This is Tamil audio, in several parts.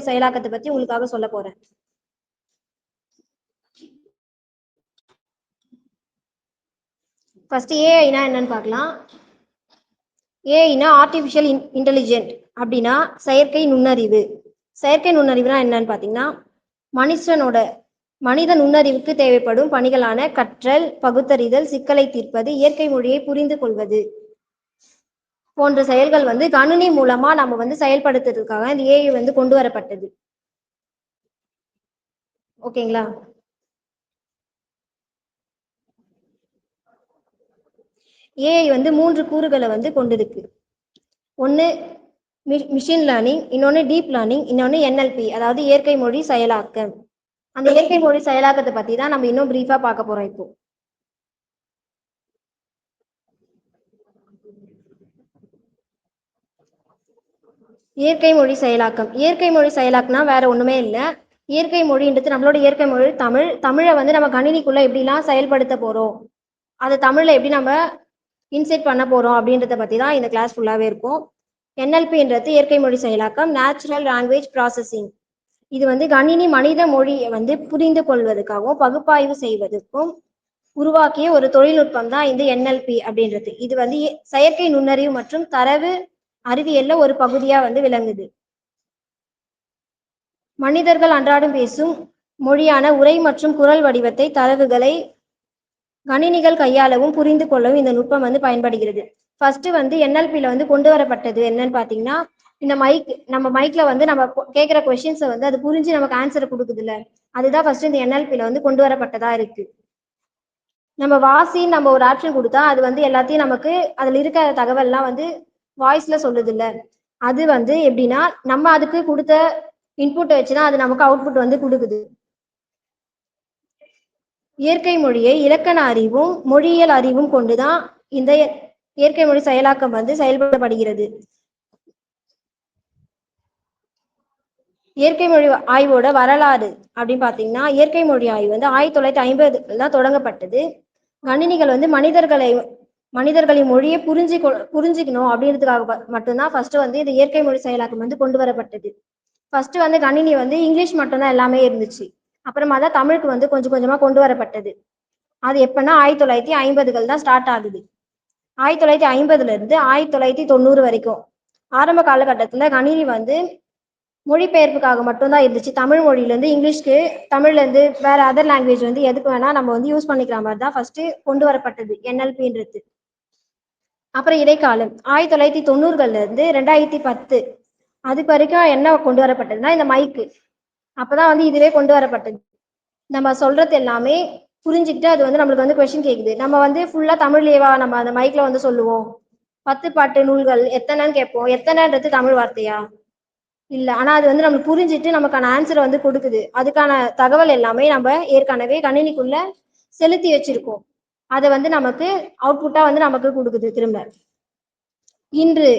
செயலாக்கத்தை பத்தி உங்களுக்காக சொல்ல போறேன். ஃபர்ஸ்ட் ஏஐனா என்னன்னு பார்க்கலாம். ஏஐனா ஆர்டிஃபிஷியல் இன்டெலிஜென்ட் அப்படின்னா செயற்கை நுண்ணறிவு. செயற்கை நுண்ணறிவுனா என்னன்னு பார்த்தீங்கன்னா மனுஷனோட மனித நுண்ணறிவுக்கு தேவைப்படும் பணிகளான கற்றல் பகுத்தறிதல் சிக்கலை தீர்ப்பது இயற்கை மொழியை புரிந்து கொள்வது. போன்ற செயல்கள் வந்து கணினி மூலமா நம்ம வந்து செயல்படுத்துறதுக்காக இந்த ஏஐ வந்து கொண்டு வரப்பட்டது. ஓகேங்களா? ஏஐ வந்து மூன்று கூறுகளை வந்து கொண்டிருக்கு. ஒன்று மிஷின் லேர்னிங் இன்னொன்று டீப் லேர்னிங் இன்னொன்று என்எல்பி அதாவது இயற்கை மொழி செயலாக்கம். அந்த இயற்கை மொழி செயலாக்கத்தை பற்றி தான் நம்ம இன்னும் ப்ரீஃபாக பார்க்க போகிறோம் இப்போ. இயற்கை மொழி செயலாக்கம். இயற்கை மொழி செயலாக்கம்னா வேற ஒண்ணுமே இல்லை. இயற்கை மொழின்றது நம்மளோட இயற்கை மொழி தமிழ். தமிழை வந்து நம்ம கணினிக்குள்ள எப்படிலாம் செயல்படுத்த போறோம் அதை தமிழ்ல எப்படி நம்ம இன்செர்ட் பண்ண போறோம் அப்படின்றத பத்தி தான் இந்த கிளாஸ் ஃபுல்லாவே இருக்கும். என்எல்பின்றது இயற்கை மொழி செயலாக்கம் நேச்சுரல் லாங்குவேஜ் ப்ராசஸிங் இது வந்து கணினி மனித மொழியை வந்து புரிந்து கொள்வதற்காகவும் பகுப்பாய்வு செய்வதற்கும் உருவாக்கிய ஒரு தொழில்நுட்பம் தான் இந்த என்எல்பி அப்படின்றது. இது வந்து செயற்கை நுண்ணறிவு மற்றும் தரவு அறிவியல்ல ஒரு பகுதியா வந்து விளங்குது. மனிதர்கள் அன்றாடம் பேசும் மொழியான உரை மற்றும் குரல் வடிவத்தை தரவுகளை கணினிகள் கையாளவும் புரிந்து கொள்ளவும் இந்த நுட்பம் வந்து பயன்படுகிறது. ஃபர்ஸ்ட் வந்து என்எல்பியில வந்து கொண்டு வரப்பட்டது என்னன்னு பாத்தீங்கன்னா இந்த மைக் நம்ம மைக்ல வந்து நம்ம கேட்குற கொஸ்டின்ஸை வந்து அது புரிஞ்சு நமக்கு ஆன்சர் கொடுக்குதுல்ல. அதுதான் ஃபர்ஸ்ட் இந்த என்எல்பியில வந்து கொண்டு வரப்பட்டதா இருக்கு. நம்ம வாசின்னு நம்ம ஒரு ஆப்ஷன் கொடுத்தா அது வந்து எல்லாத்தையும் நமக்கு அதுல இருக்கிற தகவல்லாம் வந்து வாய்ஸ்ல சொல்லுது இல்ல அது வந்து எப்படின்னா நம்ம அதுக்கு கொடுத்த இன்புட்டை வச்சுதான் அது நமக்கு அவுட்புட் வந்து கொடுக்குது. இயற்கை மொழியை இலக்கண அறிவும் மொழியியல் அறிவும் கொண்டுதான் இந்த இயற்கை மொழி செயலாக்கம் வந்து செயல்படப்படுகிறது. இயற்கை மொழி ஆய்வோட வரலாறு அப்படின்னு பாத்தீங்கன்னா இயற்கை மொழி ஆய்வு வந்து ஆயிரத்தி தொள்ளாயிரத்தி ஐம்பதுல தான் தொடங்கப்பட்டது. கணினிகள் வந்து மனிதர்களை மனிதர்களின் மொழியை புரிஞ்சு புரிஞ்சுக்கணும் அப்படின்றதுக்காக மட்டும்தான் ஃபர்ஸ்ட் வந்து இந்த இயற்கை மொழி செயலாக்கம் வந்து கொண்டு வரப்பட்டது. ஃபர்ஸ்ட் வந்து கணினி வந்து இங்கிலீஷ் மட்டும்தான் எல்லாமே இருந்துச்சு. அப்புறமா தான் தமிழுக்கு வந்து கொஞ்சம் கொஞ்சமா கொண்டு வரப்பட்டது. அது எப்பன்னா ஆயிரத்தி தொள்ளாயிரத்தி ஐம்பதுகள் தான் ஸ்டார்ட் ஆகுது. ஆயிரத்தி தொள்ளாயிரத்தி ஐம்பதுல இருந்து ஆயிரத்தி தொள்ளாயிரத்தி தொண்ணூறு வரைக்கும். ஆரம்ப காலகட்டத்துல கணினி வந்து மொழிபெயர்ப்புக்காக மட்டும்தான் இருந்துச்சு. தமிழ் மொழியிலேருந்து இங்கிலீஷ்க்கு தமிழ்லேருந்து வேற அதர் லாங்குவேஜ் வந்து எதுக்கு வேணா நம்ம வந்து யூஸ் பண்ணிக்கிற மாதிரி தான் ஃபர்ஸ்ட் கொண்டு வரப்பட்டது என்எல்பின்றது அப்புறம் இடைக்காலம். ஆயிரத்தி தொள்ளாயிரத்தி தொண்ணூறுகள்ல இருந்து ரெண்டாயிரத்தி பத்து. அதுக்கு வரைக்கும் என்ன கொண்டு வரப்பட்டதுன்னா இந்த மைக்கு அப்பதான் வந்து இதுவே கொண்டு வரப்பட்டது. நம்ம சொல்றது எல்லாமே புரிஞ்சுக்கிட்டு அது வந்து நம்மளுக்கு வந்து கொஸ்டின் கேக்குது. நம்ம வந்து ஃபுல்லா தமிழ்லேவா நம்ம அந்த மைக்ல வந்து சொல்லுவோம்? பத்து பாட்டு நூல்கள் எத்தனைன்னு கேட்போம். எத்தனைன்றது தமிழ் வார்த்தையா? இல்ல. ஆனா அது வந்து நம்மளுக்கு புரிஞ்சுட்டு நமக்கான ஆன்சரை வந்து கொடுக்குது. அதுக்கான தகவல் எல்லாமே நம்ம ஏற்கனவே கணினிக்குள்ள செலுத்தி வச்சிருக்கோம். அதை வந்து நமக்கு அவுட்புட்டா வந்து நமக்கு கொடுக்குது திரும்ப. இன்று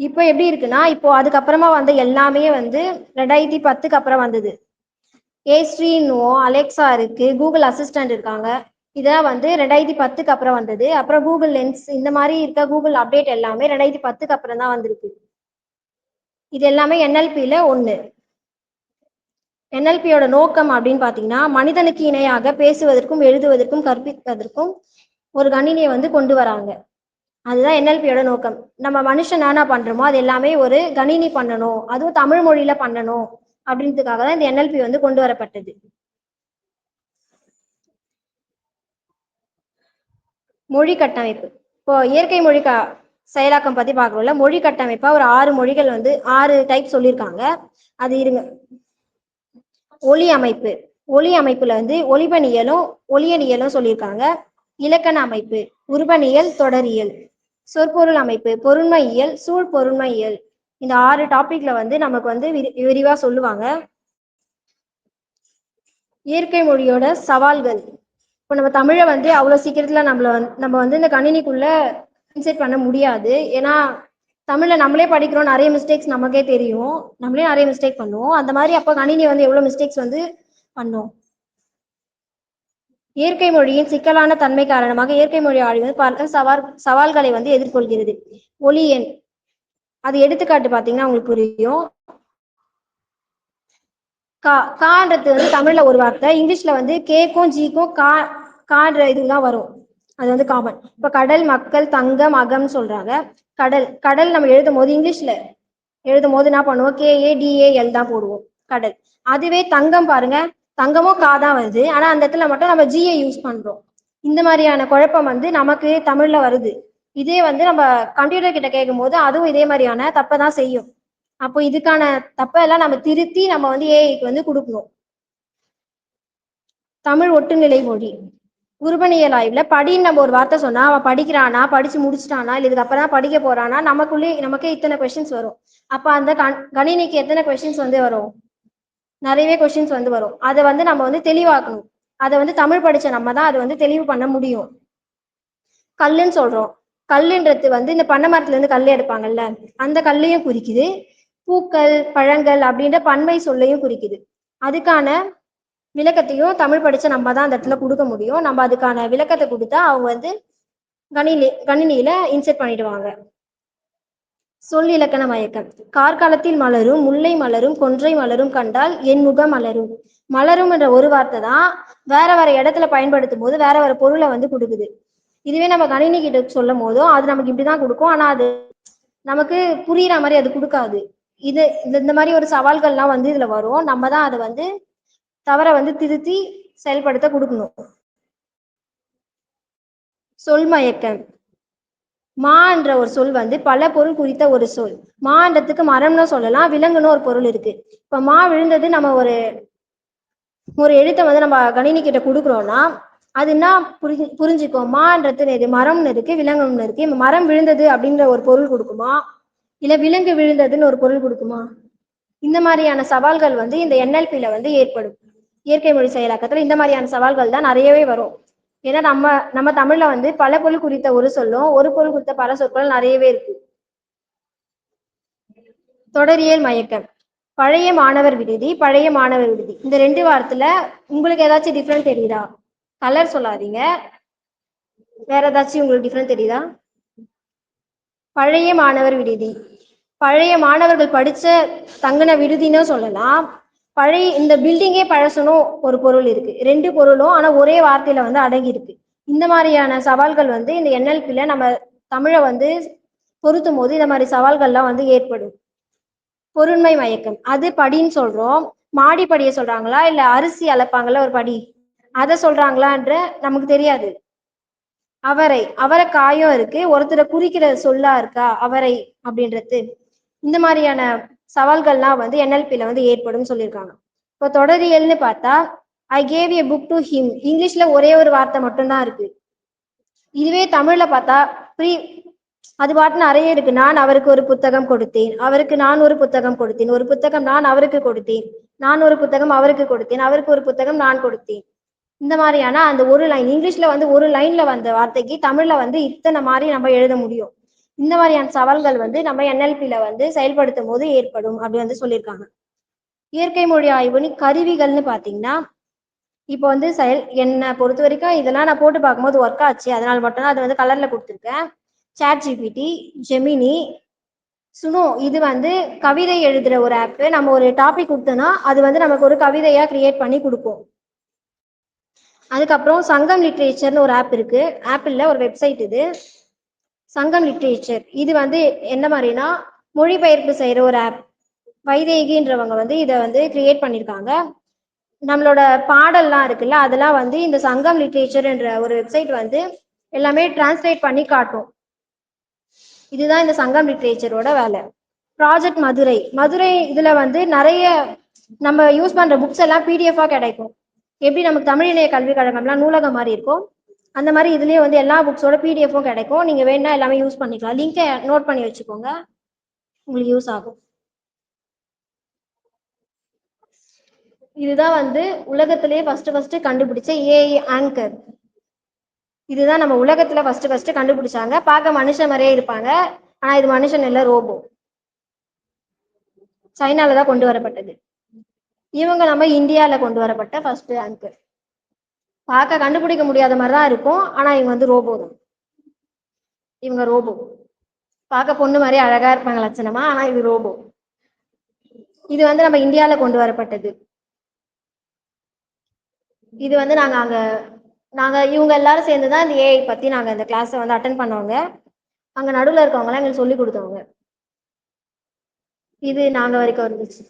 இப்போ எப்படி இருக்குன்னா இப்போ அதுக்கப்புறமா வந்த எல்லாமே வந்து ரெண்டாயிரத்தி பத்துக்கு அப்புறம் வந்தது. ஏஸ்ட்ரீனுவோம் அலெக்சா இருக்கு கூகுள் அசிஸ்டன்ட் இருக்காங்க. இதெல்லாம் வந்து ரெண்டாயிரத்தி பத்துக்கு அப்புறம் வந்தது. அப்புறம் கூகுள் லென்ஸ் இந்த மாதிரி இருக்க கூகுள் அப்டேட் எல்லாமே ரெண்டாயிரத்தி பத்துக்கு அப்புறம் தான் வந்திருக்கு. இது எல்லாமே என்எல்பியில ஒன்று என்எல்பியோட நோக்கம் அப்படின்னு பார்த்தீங்கன்னா மனிதனுக்கு இணையாக பேசுவதற்கும் எழுதுவதற்கும் கற்பிப்பதற்கும் ஒரு கணினியை வந்து கொண்டு வராங்க. அதுதான் என்எல்பியோட நோக்கம். நம்ம மனுஷன் என்ன பண்றோமோ அது எல்லாமே ஒரு கணினி பண்ணணும். அதுவும் தமிழ் மொழியில பண்ணணும் அப்படின்றதுக்காக தான் இந்த என்எல்பி வந்து கொண்டு வரப்பட்டது. மொழி கட்டமைப்பு. இப்போ இயற்கை மொழி க செயலாக்கம் பத்தி பார்க்கறோம்ல மொழி கட்டமைப்பா ஒரு ஆறு மொழிகள் வந்து ஆறு டைப் சொல்லியிருக்காங்க. அது இருங்க. ஒலி அமைப்பு. ஒலி அமைப்புல வந்து ஒலிபணியலும் ஒலியனியலும் சொல்லியிருக்காங்க. இலக்கண அமைப்பு உருபனியல் தொடரியல். சொற்பொருள் அமைப்பு பொருண்மையியல் சூழ் பொருண்மையியல். இந்த ஆறு டாபிக்ல வந்து நமக்கு வந்து விரி விரிவா சொல்லுவாங்க. இயற்கை மொழியோட சவால்கள். இப்போ நம்ம தமிழை வந்து அவ்வளோ சீக்கிரத்துல நம்மள நம்ம வந்து இந்த கணினிக்குள்ள இன்செர்ட் பண்ண முடியாது. ஏன்னா தமிழ்ல நம்மளே படிக்கிறோம் நிறைய மிஸ்டேக்ஸ் நமக்கே தெரியும். நம்மளே நிறைய மிஸ்டேக் பண்ணுவோம். அந்த மாதிரி அப்போ கணினி வந்து எவ்வளவு மிஸ்டேக்ஸ் வந்து பண்ணும்? இயற்கை மொழியின் சிக்கலான தன்மை காரணமாக இயற்கை மொழி ஆய்வு பல சவால் சவால்களை வந்து எதிர்கொள்கிறது. ஒலி எண். அது எடுத்துக்காட்டு பார்த்தீங்கன்னா உங்களுக்கு புரியும். கா கான்றது வந்து தமிழ்ல ஒரு வார்த்தை இங்கிலீஷ்ல வந்து கேக்கும் ஜிக்கும் கா கான்ற இதுதான் வரும். அது வந்து காமன் இப்ப கடல் மக்கள் தங்கம் அகம் சொல்றாங்க. கடல் கடல் நம்ம எழுதும் போது இங்கிலீஷ்ல எழுதும் போது என்ன பண்ணுவோம்? கேஏ டிஏஎல் தான் போடுவோம். கடல். அதுவே தங்கம் பாருங்க. தங்கமும் கா தான் வருது. ஆனா அந்த இடத்துல மட்டும் நம்ம ஜிஏ யூஸ் பண்றோம். இந்த மாதிரியான குழப்பம் வந்து நமக்கு தமிழ்ல வருது. இதே வந்து நம்ம கம்ப்யூட்டர் கிட்ட கேட்கும் போது அதுவும் இதே மாதிரியான தப்பை தான் செய்யும். அப்போ இதுக்கான தப்பெல்லாம் நம்ம திருத்தி நம்ம வந்து ஏஐக்கு வந்து கொடுக்கணும். தமிழ் ஒட்டுநிலை மொழி. உருவனியல் ஆய்வுல படின்னு நம்ம ஒரு வார்த்தை சொன்னா அவன் படிக்கிறானா படிச்சு முடிச்சிட்டானா இல்ல இதுக்கு அப்புறம் தான் படிக்க போறானா நமக்குள்ளே நமக்கே இத்தனை கொஸ்டின்ஸ் வரும். அப்ப அந்த கண் கணினிக்கு எத்தனை கொஸ்டின்ஸ் வந்து வரும்? நிறையவே கொஸ்டின்ஸ் வந்து வரும். அதை வந்து நம்ம வந்து தெளிவாக்கணும். அதை வந்து தமிழ் படிச்ச நம்ம தான் அதை வந்து தெளிவு பண்ண முடியும். கல்லுன்னு சொல்றோம். கல்லுன்றது வந்து இந்த பண்ணை மரத்துல இருந்து கல் எடுப்பாங்கல்ல அந்த கல்லையும் குறிக்குது. பூக்கள் பழங்கள் அப்படின்ற பன்மை சொல்லையும் குறிக்குது. அதுக்கான விளக்கத்தையும் தமிழ் படிச்ச நம்ம தான் அந்த இடத்துல கொடுக்க முடியும். நம்ம அதுக்கான விளக்கத்தை கொடுத்தா அவங்க வந்து கணினி கணினியில இன்செர்ட் பண்ணிடுவாங்க. சொல் இலக்கண மயக்கம். கார்காலத்தில் மலரும் முல்லை மலரும் கொன்றை மலரும் கண்டால் என் முகம் மலரும். மலரும் என்ற ஒரு வார்த்தை தான் வேற வேற இடத்துல பயன்படுத்தும் போது வேற வேற பொருளை வந்து கொடுக்குது. இதுவே நம்ம கணினி கிட்ட சொல்லும் போதும் அது நமக்கு இப்படிதான் கொடுக்கும். ஆனா அது நமக்கு புரியுற மாதிரி அது கொடுக்காது. இது இந்த இந்த மாதிரி ஒரு சவால்கள்லாம் வந்து இதுல வரும். நம்ம தான் அதை வந்து தவறை வந்து திருத்தி செயல்படுத்த கொடுக்கணும். சொல் மயக்கம். மான்ற ஒரு சொல் வந்து பல பொருள் குறித்த ஒரு சொல். மான்றதுக்கு மரம்னு சொல்லலாம் விலங்குன்னு ஒரு பொருள் இருக்கு. இப்ப மா விழுந்தது நம்ம ஒரு ஒரு எழுத்தை வந்து நம்ம கணினி கிட்ட கொடுக்குறோம்னா அது என்ன புரிஞ்சு புரிஞ்சுக்கோ மான்றது இது மரம்னு இருக்கு விலங்குன்னு இருக்கு. இப்ப மரம் விழுந்தது அப்படின்ற ஒரு பொருள் கொடுக்குமா? இல்ல விலங்கு விழுந்ததுன்னு ஒரு பொருள் கொடுக்குமா? இந்த மாதிரியான சவால்கள் வந்து இந்த என்எல்பியில வந்து ஏற்படும். இயற்கை மொழி செயலாக்கத்துல இந்த மாதிரியான சவால்கள் தான் நிறையவே வரும். ஏன்னா நம்ம நம்ம தமிழ்ல வந்து பல பொருள் குறித்த ஒரு சொல்லும் ஒரு பொருள் குறித்த பல சொற்கள் நிறையவே இருக்கு. தொடரியல் மயக்கம். பழைய மாணவர் விடுதி பழைய மாணவர் விடுதி. இந்த ரெண்டு வாரத்துல உங்களுக்கு ஏதாச்சும் டிஃப்ரெண்ட் தெரியுதா? கலர் சொல்லாதீங்க. வேற ஏதாச்சும் உங்களுக்கு டிஃப்ரெண்ட் தெரியுதா? பழைய மாணவர் விடுதி. பழைய மாணவர்கள் படிச்ச தங்கின விடுதின்னு சொல்லலாம். பழைய இந்த பில்டிங்கே பழசனும் ஒரு பொருள் இருக்கு. ரெண்டு பொருளும் ஆனா ஒரே வார்த்தையில வந்து அடங்கி இருக்கு இந்த மாதிரியான சவால்கள் வந்து இந்த என்எல்பியில நம்ம தமிழை வந்து பொருத்தும் போது இந்த மாதிரி சவால்கள்லாம் வந்து ஏற்படும். பொருண்மை மயக்கம். அது படின்னு சொல்றோம். மாடி படிய சொல்றாங்களா? இல்ல அரிசி அளப்பாங்கல்ல ஒரு படி? அதை சொல்றாங்களான்ற நமக்கு தெரியாது. அவரை அவரை காயம் இருக்கு. ஒருத்தரை குறிக்கிற சொல்லா இருக்கா? அவரை அப்படின்றது. இந்த மாதிரியான சவால்கள்லாம் வந்து என்எல்பியில் வந்து ஏற்படும் சொல்லியிருக்காங்க. இப்போ தொடரியல்னு பார்த்தா I gave a book to him இங்கிலீஷில் ஒரே ஒரு வார்த்தை மட்டும்தான் இருக்கு. இதுவே தமிழில் பார்த்தா ப்ரீ அது பாட்டு நிறைய இருக்கு. நான் அவருக்கு ஒரு புத்தகம் கொடுத்தேன். அவருக்கு நான் ஒரு புத்தகம் கொடுத்தேன். ஒரு புத்தகம் நான் அவருக்கு கொடுத்தேன். நான் ஒரு புத்தகம் அவருக்கு கொடுத்தேன். அவருக்கு ஒரு புத்தகம் நான் கொடுத்தேன். இந்த மாதிரியான அந்த ஒரு லைன் இங்கிலீஷ்ல வந்து ஒரு லைன்ல வந்த வார்த்தைக்கு தமிழ்ல வந்து இத்தனை மாதிரி நம்ம எழுத முடியும். இந்த மாதிரியான சவால்கள் வந்து நம்ம என்எல்பியில வந்து செயல்படுத்தும் போது ஏற்படும் அப்படி வந்து சொல்லியிருக்காங்க. இயற்கை மொழி ஆய்வுன்னு கருவிகள்னு பார்த்தீங்கன்னா இப்போ வந்து செயல் என்னை பொறுத்த வரைக்கும் இதெல்லாம் நான் போட்டு பார்க்கும்போது ஒர்க் ஆச்சு. அதனால மட்டும்தான் அது வந்து கலர்ல கொடுத்துருக்கேன். சேட் ஜிபிடி ஜெமினி சுனோ இது வந்து கவிதை எழுதுற ஒரு ஆப் நம்ம ஒரு டாபிக் கொடுத்தோம்னா அது வந்து நமக்கு ஒரு கவிதையா கிரியேட் பண்ணி கொடுக்கும். அதுக்கப்புறம் சங்கம் லிட்ரேச்சர்னு ஒரு ஆப் இருக்கு. ஆப்பிள்ல ஒரு வெப்சைட் இது. சங்கம் லிட்ரேச்சர் இது வந்து என்ன மாதிரினா மொழிபெயர்ப்பு செய்கிற ஒரு ஆப் வைதேகின்றவங்க வந்து இதை வந்து கிரியேட் பண்ணியிருக்காங்க நம்மளோட பாடல்லாம் இருக்குல்ல அதெல்லாம் வந்து இந்த சங்கம் லிட்ரேச்சர் என்ற ஒரு வெப்சைட் வந்து எல்லாமே டிரான்ஸ்லேட் பண்ணி காட்டும். இதுதான் இந்த சங்கம் லிட்ரேச்சரோட வேலை. ப்ராஜெக்ட் மதுரை. மதுரை இதுல வந்து நிறைய நம்ம யூஸ் பண்ற புக்ஸ் எல்லாம் பிடிஎஃபா கிடைக்கும். எப்படி நமக்கு தமிழ் இணைய கல்விக் கழகம்லாம் நூலகம் மாதிரி இருக்கும்? அந்த மாதிரி இதுலயே வந்து எல்லா புக்ஸோட பிடிஎஃப்பும் கிடைக்கும். நீங்க வேணா எல்லாமே யூஸ் பண்ணிக்கலாம். லிங்கை நோட் பண்ணி வச்சுக்கோங்க. உங்களுக்கு யூஸ் ஆகும். இதுதான் வந்து உலகத்திலேயே ஃபர்ஸ்ட் ஃபர்ஸ்ட் கண்டுபிடிச்ச ஏஐ ஆங்கர் இதுதான் நம்ம உலகத்துல ஃபர்ஸ்ட் ஃபர்ஸ்ட் கண்டுபிடிச்சாங்க. பார்க்க மனுஷன் மாதிரியே இருப்பாங்க. ஆனா இது மனுஷன் இல்ல ரோபோ சைனால தான் கொண்டு வரப்பட்டது. இவங்க நம்ம இந்தியால கொண்டு வரப்பட்ட ஃபர்ஸ்ட் ஆங்கர் பார்க்க கண்டுபிடிக்க முடியாத மாதிரி தான் இருக்கும். ஆனா இவங்க வந்து ரோபோ தான். இவங்க ரோபோ. பார்க்க பொண்ணு மாதிரி அழகா இருப்பாங்க லட்சணமா ஆனா இது ரோபோ. இது வந்து நம்ம இந்தியால கொண்டு வரப்பட்டது. இது வந்து நாங்க அங்க நாங்க இவங்க எல்லாரும் சேர்ந்து தான் இந்த ஏஐ பத்தி நாங்க இந்த கிளாஸை வந்து அட்டன் பண்ணவங்க. அங்க நடுவில் இருக்கவங்கலாம் எங்களுக்கு சொல்லி கொடுத்தவங்க. இது நாங்க வரைக்கும் இருந்துச்சு.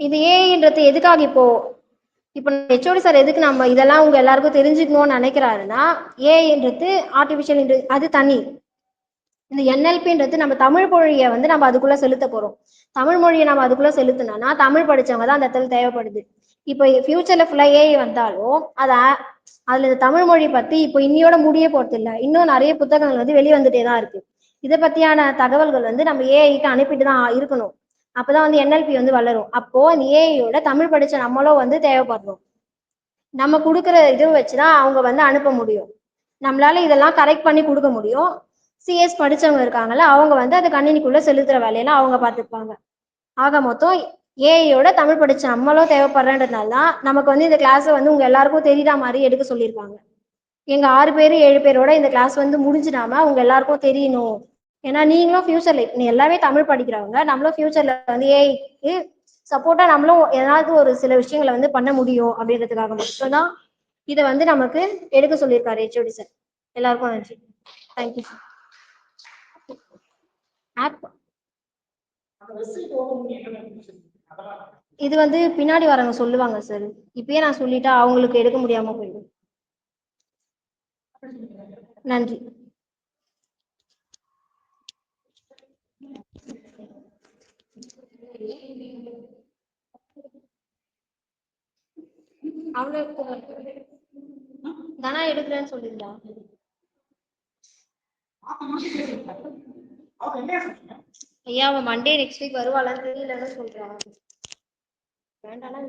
இது ஏஐன்றது எதுக்காக இப்போ? இப்போ ஹெச்ஓடி சார் எதுக்கு நம்ம இதெல்லாம் உங்க எல்லாருக்கும் தெரிஞ்சுக்கணும்னு நினைக்கிறாருன்னா ஏஐன்றது ஆர்டிஃபிஷியல் இன்டெ அது தனி. இந்த என்எல்பின்றது நம்ம தமிழ் மொழியை வந்து நம்ம அதுக்குள்ள செலுத்த போறோம். தமிழ் மொழியை நம்ம அதுக்குள்ள செலுத்தினோம்னா தமிழ் படிச்சவங்க தான் அந்த இடத்துல தேவைப்படுது. இப்போ ஃபியூச்சர்ல ஃபுல்லா ஏஐ வந்தாலும் அத அதுல இந்த தமிழ் மொழி பத்தி இப்போ இன்னியோட முடிய போறது இல்லை இன்னும் நிறைய புத்தகங்கள் வந்து வெளிவந்துட்டே தான் இருக்கு. இதை பத்தியான தகவல்கள் வந்து நம்ம ஏஐக்கு அனுப்பிட்டு தான் இருக்கணும். அப்பதான் வந்து என்எல்பி வந்து வளரும். அப்போ அந்த ஏஐயோட தமிழ் படிச்ச நம்மளும் வந்து தேவைப்படுறோம். நம்ம கொடுக்குற இது வச்சுதான் அவங்க வந்து அனுப்ப முடியும். நம்மளால இதெல்லாம் கரெக்ட் பண்ணி கொடுக்க முடியும். சிஎஸ் படிச்சவங்க இருக்காங்கல்ல அவங்க வந்து அதை கணினிக்குள்ள செலுத்துற வேலையெல்லாம் அவங்க பார்த்துப்பாங்க ஆக மொத்தம் ஏஐயோட தமிழ் படிச்ச நம்மளும் தேவைப்படுறன்றதுனால தான் நமக்கு வந்து இந்த கிளாஸை வந்து உங்க எல்லாருக்கும் தெரியுற மாதிரி எடுக்க சொல்லியிருக்காங்க. எங்க ஆறு பேர் ஏழு பேரோட இந்த கிளாஸ் வந்து முடிஞ்சிடாம உங்க எல்லாருக்கும் தெரியணும். ஏன்னா நீங்களும் ஃபியூச்சர்ல நீ எல்லாமே தமிழ் படிக்கிறவங்க நம்மளும் ஃபியூச்சர்ல வந்து ஏஐக்கு சப்போர்ட்டா நம்மளும் ஏதாவது ஒரு சில விஷயங்களை வந்து பண்ண முடியும் அப்படின்றதுக்காக மட்டும்தான் இதை வந்து நமக்கு எடுக்க சொல்லியிருக்காரு ஹெச்ஓடி சார் எல்லாருக்கும் நன்றி. தேங்க்யூ சார் ஆப் இது வந்து பின்னாடி வரவங்க சொல்லுவாங்க சார் இப்பயே நான் சொல்லிட்டா அவங்களுக்கு எடுக்க முடியாம போயிடும். நன்றி. அவ்வளோ தனா எடுக்கிறேன்னு சொல்லிருந்தா ஐயா அவன் மண்டே நெக்ஸ்ட் வீக் வருவாளான்னு தெரியலன்னு சொல்றான். வேண்டாம்னா